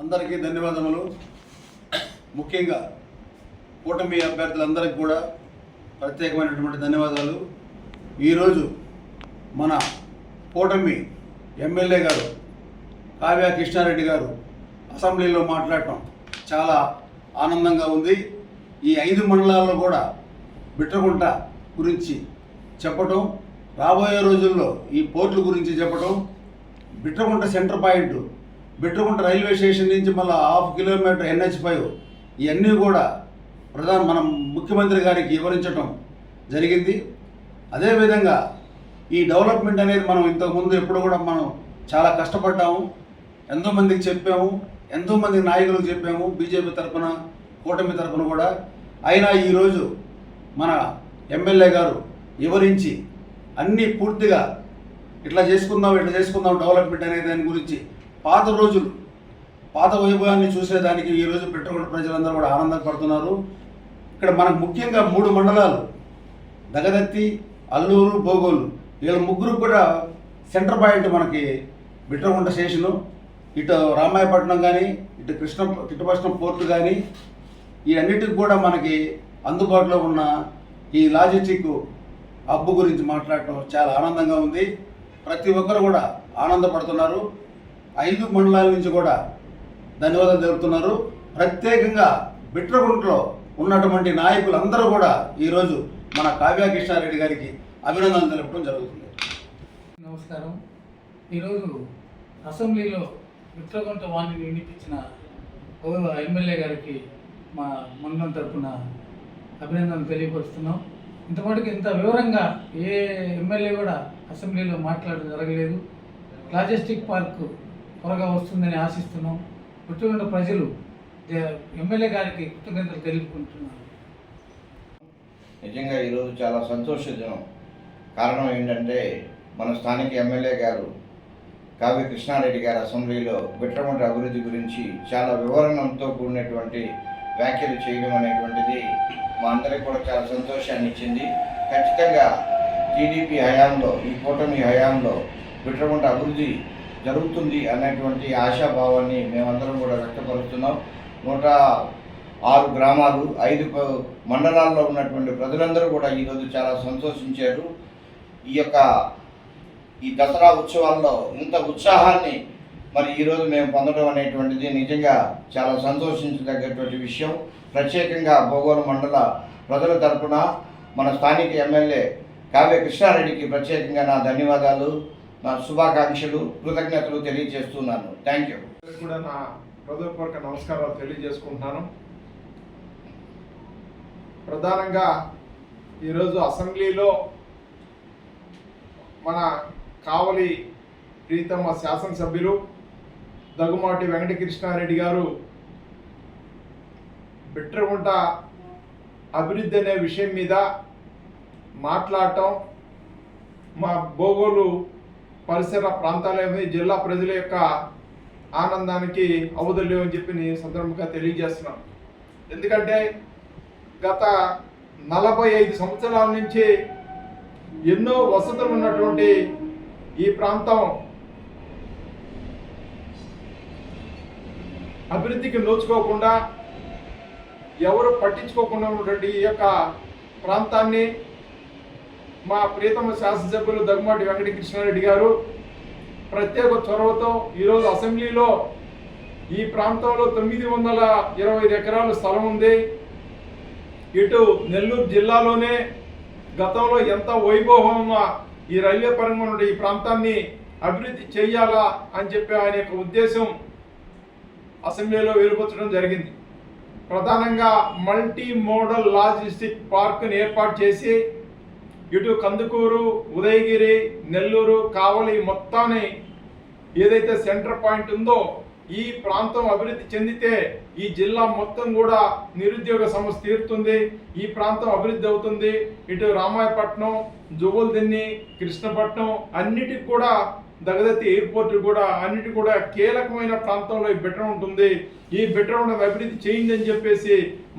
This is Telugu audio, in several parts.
అందరికీ ధన్యవాదములు. ముఖ్యంగా కూటమి అభ్యర్థులందరికీ కూడా ప్రత్యేకమైనటువంటి ధన్యవాదాలు. ఈరోజు మన కూటమి ఎమ్మెల్యే గారు కావ్య కృష్ణారెడ్డి గారు అసెంబ్లీలో మాట్లాడటం చాలా ఆనందంగా ఉంది. ఈ ఐదు మండలాల్లో కూడా బిట్రగుంట గురించి చెప్పటం రాబోయే రోజుల్లో ఈ పోర్టుల గురించి చెప్పడం Bitragunta centre point Bitragunta railway station నుంచి మళ్ళీ హాఫ్ కిలోమీటర్ ఎన్హెచ్ ఫైవ్ ఇవన్నీ కూడా ప్రధాన మనం ముఖ్యమంత్రి గారికి వివరించటం జరిగింది. అదేవిధంగా ఈ డెవలప్మెంట్ అనేది మనం ఇంతకుముందు ఎప్పుడు కూడా మనం చాలా కష్టపడ్డాము. ఎంతోమందికి చెప్పాము ఎంతోమంది నాయకులకు చెప్పాము బీజేపీ తరఫున కూటమి తరఫున కూడా. అయినా ఈరోజు మన ఎమ్మెల్యే గారు వివరించి అన్నీ పూర్తిగా ఇట్లా చేసుకుందాం ఇట్లా చేసుకుందాం డెవలప్మెంట్ అనే దాని గురించి పాత రోజులు పాత వైభవాన్ని చూసేదానికి ఈరోజు పెట్టకుండా ప్రజలందరూ కూడా ఆనందం పడుతున్నారు. ఇక్కడ మనకు ముఖ్యంగా మూడు మండలాలు దగదత్తి అల్లూరు బోగోలు వీళ్ళ ముగ్గురు కూడా సెంటర్ పాయింట్ మనకి బిట్రగుంట స్టేషను ఇటు రామాయపట్నం కానీ ఇటు కృష్ణ కృష్ణపట్నం పోర్టు కానీ ఈ అన్నిటికి కూడా మనకి అందుబాటులో ఉన్న ఈ లాజిస్టిక్ హబ్బు గురించి మాట్లాడటం చాలా ఆనందంగా ఉంది. ప్రతి ఒక్కరు కూడా ఆనందపడుతున్నారు. ఐదు మండలాల నుంచి కూడా ధన్యవాదాలు తెలుపుతున్నారు. ప్రత్యేకంగా బిట్రగుంట్లో ఉన్నటువంటి నాయకులందరూ కూడా ఈరోజు మన కావ్య కృష్ణారెడ్డి గారికి అభినందనలు తెలపడం జరుగుతుంది. నమస్కారం. ఈరోజు అసెంబ్లీలో మిత్రగొంట వాణిని వినిపించిన గౌరవ ఎమ్మెల్యే గారికి మా మండలం తరఫున అభినందనలు తెలియపరుస్తున్నాం. ఇంతమటుకు ఇంత వివరంగా ఏ ఎమ్మెల్యే కూడా అసెంబ్లీలో మాట్లాడడం జరగలేదు. లాజిస్టిక్ పార్క్ త్వరగా వస్తుందని ఆశిస్తున్నాం. మిత్రగొండ ప్రజలు ఎమ్మెల్యే గారికి కృతజ్ఞతలు తెలుపుకుంటున్నారు. నిజంగా ఈరోజు చాలా సంతోషజనం. కారణం ఏంటంటే మన స్థానిక ఎమ్మెల్యే గారు కావ్య కృష్ణారెడ్డి గారు అసెంబ్లీలో బిట్రమంట అభివృద్ధి గురించి చాలా వివరణంతో కూడినటువంటి వ్యాఖ్యలు చేయడం అనేటువంటిది మా అందరికి కూడా చాలా సంతోషాన్ని ఇచ్చింది. ఖచ్చితంగా టీడీపీ హయాంలో ఈ కూటమి హయాంలో బిట్రమంట అభివృద్ధి జరుగుతుంది అనేటువంటి ఆశాభావాన్ని మేమందరం కూడా వ్యక్తపరుస్తున్నాం. నూట ఆరు గ్రామాలు ఐదు మండలాల్లో ఉన్నటువంటి ప్రజలందరూ కూడా ఈరోజు చాలా సంతోషించారు. ఈ యొక్క ఈ దసరా ఉత్సవాల్లో ఇంత ఉత్సాహాన్ని మరి ఈరోజు మేము పొందడం అనేటువంటిది నిజంగా చాలా సంతోషించదగ్గటువంటి విషయం. ప్రత్యేకంగా భోగోలు మండల ప్రజల తరపున మన స్థానిక ఎమ్మెల్యే కావ్య కృష్ణారెడ్డికి ప్రత్యేకంగా నా ధన్యవాదాలు నా శుభాకాంక్షలు కృతజ్ఞతలు తెలియజేస్తున్నాను. థ్యాంక్ యూ కూడా నా హృదయపూర్వక నమస్కారాలు తెలియజేసుకుంటున్నాను. ప్రధానంగా ఈరోజు అసెంబ్లీలో మన కావలి ప్రీతమ్మ శాసనసభ్యులు దగ్గుమాటి వెంకటకృష్ణారెడ్డి గారు బిట్రగుంట అభివృద్ధి అనే విషయం మీద మాట్లాడటం మా భోగోలు పరిసర ప్రాంతాల జిల్లా ప్రజల యొక్క ఆనందానికి అవధులేవు అని చెప్పి నేను సందర్భంగా తెలియజేస్తున్నాం. ఎందుకంటే గత నలభై ఐదు సంవత్సరాల నుంచి ఎన్నో వసతులు ఉన్నటువంటి ఈ ప్రాంతం అభివృద్ధికి నోచుకోకుండా ఎవరు పట్టించుకోకుండా ఉన్నటువంటి ఈ యొక్క ప్రాంతాన్ని మా ప్రీతమ శాసనసభ్యులు దగ్గుమాటి వెంకటకృష్ణారెడ్డి గారు ప్రత్యేక చొరవతో ఈరోజు అసెంబ్లీలో ఈ ప్రాంతంలో తొమ్మిది వందల ఇరవై ఐదు ఎకరాల స్థలం ఉంది. ఇటు నెల్లూరు జిల్లాలోనే గతంలో ఎంత వైభవంగా ఈ రైల్వే పరంగా ఉన్న ఈ ప్రాంతాన్ని అభివృద్ధి చేయాలా అని చెప్పి ఆయన యొక్క ఉద్దేశం అసెంబ్లీలో వెలుపొచ్చడం జరిగింది. ప్రధానంగా మల్టీ మోడల్ లాజిస్టిక్ పార్క్ని ఏర్పాటు చేసి ఇటు కందుకూరు ఉదయగిరి నెల్లూరు కావలి మొత్తాన్ని ఏదైతే సెంటర్ పాయింట్ ఉందో ఈ ప్రాంతం అభివృద్ధి చెందితే ఈ జిల్లా మొత్తం కూడా నిరుద్యోగ సమస్య తీరుతుంది. ఈ ప్రాంతం అభివృద్ధి అవుతుంది. ఇటు రామాయపట్నం జువల్దిన్ని కృష్ణపట్నం అన్నిటికి కూడా దగ్గదత్తి ఎయిర్పోర్ట్ కూడా అన్నిటి కూడా కీలకమైన ప్రాంతంలో ఈ బెటర్ ఉంటుంది. ఈ బిట్రగుంట అభివృద్ధి చేయండి అని చెప్పేసి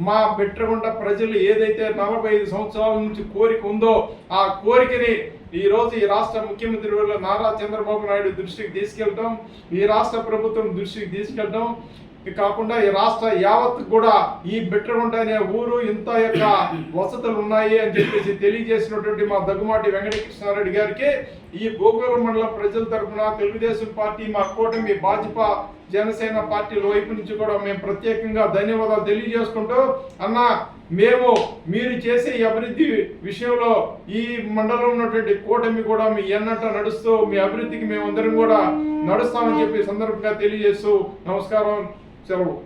మా బిట్రగుంట ప్రజలు ఏదైతే నలభై ఐదు సంవత్సరాల నుంచి కోరిక ఉందో ఆ కోరికని ఈ రోజు ఈ రాష్ట్ర ముఖ్యమంత్రి నారా చంద్రబాబు నాయుడు దృష్టికి తీసుకెళ్ళటం ఈ రాష్ట్ర ప్రభుత్వం దృష్టికి తీసుకెళ్ళటం కాకుండా ఈ రాష్ట్ర యావత్ కూడా ఈ బిట్రగుంట అనే ఊరు ఇంత యొక్క వసతులు ఉన్నాయి అని చెప్పేసి తెలియజేసినటువంటి మా దగ్గుమాటి వెంకటకృష్ణారెడ్డి గారికి ఈ భూగోళ మండలం ప్రజల తరఫున తెలుగుదేశం పార్టీ మా కూటమి భాజపా జనసేన పార్టీల వైపు నుంచి కూడా మేము ప్రత్యేకంగా ధన్యవాదాలు తెలియజేసుకుంటూ అన్న మేము మీరు చేసే అభివృద్ధి విషయంలో ఈ మండలంలో ఉన్నటువంటి కూటమి కూడా మీ ఎన్నట్ట నడుస్తూ మీ అభివృద్ధికి మేమందరం కూడా నడుస్తామని చెప్పి సందర్భంగా తెలియజేస్తూ నమస్కారం. 加入